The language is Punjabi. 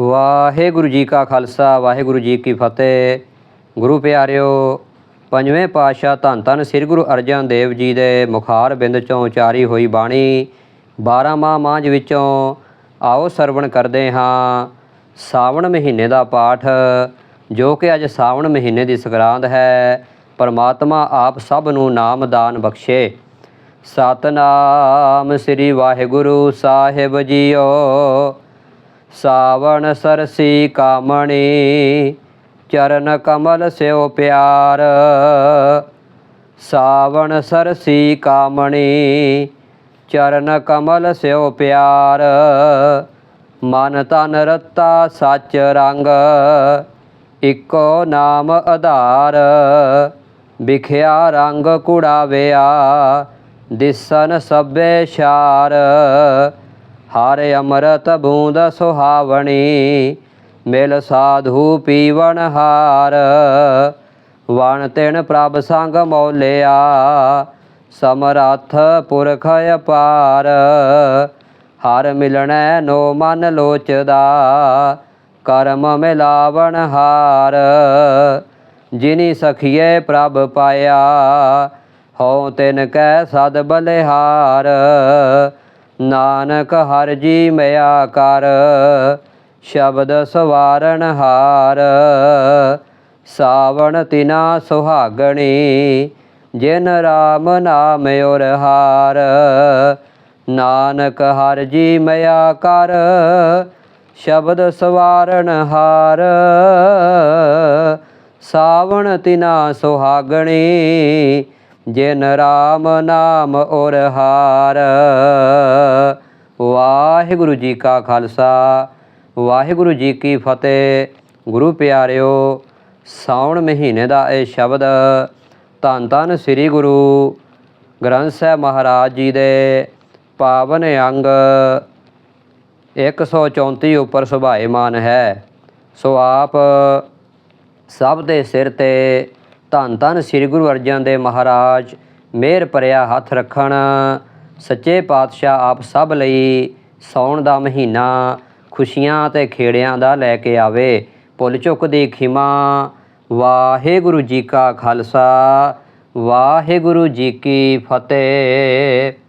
ਵਾਹਿਗੁਰੂ ਜੀ ਕਾ ਖਾਲਸਾ, ਵਾਹਿਗੁਰੂ ਜੀ ਕੀ ਫਤਿਹ। ਗੁਰੂ ਪਿਆਰਿਓ, ਪੰਜਵੇਂ ਪਾਤਸ਼ਾਹ ਧੰਨ ਧੰਨ ਸ੍ਰੀ ਗੁਰੂ ਅਰਜਨ ਦੇਵ ਜੀ ਦੇ ਮੁਖਾਰ ਬਿੰਦ ਚੋਂ ਉਚਾਰੀ ਹੋਈ ਬਾਣੀ 12 ਮਾਹ ਮਾਂਝ ਵਿੱਚੋਂ ਆਓ ਸਰਵਣ ਕਰਦੇ ਹਾਂ। ਸਾਵਣ ਮਹੀਨੇ ਦਾ ਪਾਠ, ਜੋ ਕਿ ਅੱਜ ਸਾਵਣ ਮਹੀਨੇ ਦੀ ਸੰਗਰਾਂਦ ਹੈ, ਪਰਮਾਤਮਾ ਆਪ ਸਭ ਨੂੰ ਨਾਮ ਦਾਨ ਬਖਸ਼ੇ। ਸਤਨਾਮ ਸ੍ਰੀ ਵਾਹਿਗੁਰੂ ਸਾਹਿਬ ਜੀਓ। ਸਾਵਣ ਸਰਸੀ ਕਾਮਣੀ, ਚਰਨ ਕਮਲ ਸਿਓ ਪਿਆਰ। ਸਾਵਣ ਸਰਸੀ ਕਾਮਣੀ, ਚਰਨ ਕਮਲ ਸਿਓ ਪਿਆਰ। ਮਨ ਤਨ ਰਤਾ ਸੱਚ ਰੰਗ, ਇੱਕੋ ਨਾਮ ਆਧਾਰ। ਵਿਖਿਆ ਰੰਗ ਕੁੜਾਵਿਆ, ਦਿਸਨ ਸਭੇ ਸ਼ਾਰ। ਹਰ ਅੰਮ੍ਰਿਤ ਬੂੰਦ ਸੁਹਾਵਣੀ, ਮਿਲ ਸਾਧੂ ਪੀਵਨ ਹਾਰ। ਵਣ ਤਿਣ ਪ੍ਰਭ ਸੰਗ ਮੌਲਿਆ, ਸਮਰੱਥ ਪੁਰਖ ਅਪਾਰ। ਹਰ ਮਿਲਣੈ ਨੋ ਮਨ ਲੋਚਦਾ, ਕਰਮ ਮਿਲਾਵਣ ਹਾਰ। ਜਿਨੀ ਸਖੀਏ ਪ੍ਰਭ ਪਾਇਆ, ਹਉ ਤਿਨ ਕੈ ਸਦ ਬਲਿਹਾਰ। ਨਾਨਕ ਹਰ ਜੀ ਮਿਆ ਕਰ, ਸ਼ਬਦ ਸਵਾਰਨ ਹਾਰ। ਸਾਵਣ ਤਿਨਾ ਸੁਹਾਗਣੀ, ਜਿਨ ਰਾਮ ਨਾਮ ਔਰ ਹਾਰ। ਨਾਨਕ ਹਰ ਜੀ ਮਿਆ ਕਰ, ਸ਼ਬਦ ਸਵਾਰਨ ਹਾਰ। ਸਾਵਣ ਤਿਨਾ ਸੁਹਾਗਣੀ ਜਿਨ ਰਾਮ ਨਾਮ ਔਰ ਹਾਰ। ਵਾਹਿਗੁਰੂ ਜੀ ਕਾ ਖਾਲਸਾ, ਵਾਹਿਗੁਰੂ ਜੀ ਕੀ ਫਤਿਹ। ਗੁਰੂ ਪਿਆਰਿਓ, ਸਾਉਣ ਮਹੀਨੇ ਦਾ ਇਹ ਸ਼ਬਦ ਧੰਨ ਧੰਨ ਸ੍ਰੀ ਗੁਰੂ ਗ੍ਰੰਥ ਸਾਹਿਬ ਮਹਾਰਾਜ ਜੀ ਦੇ ਪਾਵਨ ਅੰਗ 134 ਉੱਪਰ ਸੁਭਾਏਮਾਨ ਹੈ। ਸੋ ਆਪ ਸਭ ਦੇ ਸਿਰ ਤੇ ਧੰਨ ਧੰਨ ਸ੍ਰੀ ਗੁਰੂ ਅਰਜਨ ਦੇਵ ਮਹਾਰਾਜ, ਮਿਹਰ ਭਰਿਆ ਹੱਥ ਰੱਖਣ। ਸੱਚੇ ਪਾਤਸ਼ਾਹ ਆਪ ਸਭ ਲਈ ਸੌਣ ਦਾ ਮਹੀਨਾ, ਖੁਸ਼ੀਆਂ ਤੇ ਖੇੜਿਆਂ ਦਾ ਲੈ ਕੇ ਆਵੇ। ਭੁੱਲ ਚੁੱਕ ਦੀ ਖਿਮਾ, ਵਾਹਿਗੁਰੂ ਜੀ ਕਾ ਖਾਲਸਾ, ਵਾਹਿਗੁਰੂ ਜੀ ਕੀ ਫਤਿਹ।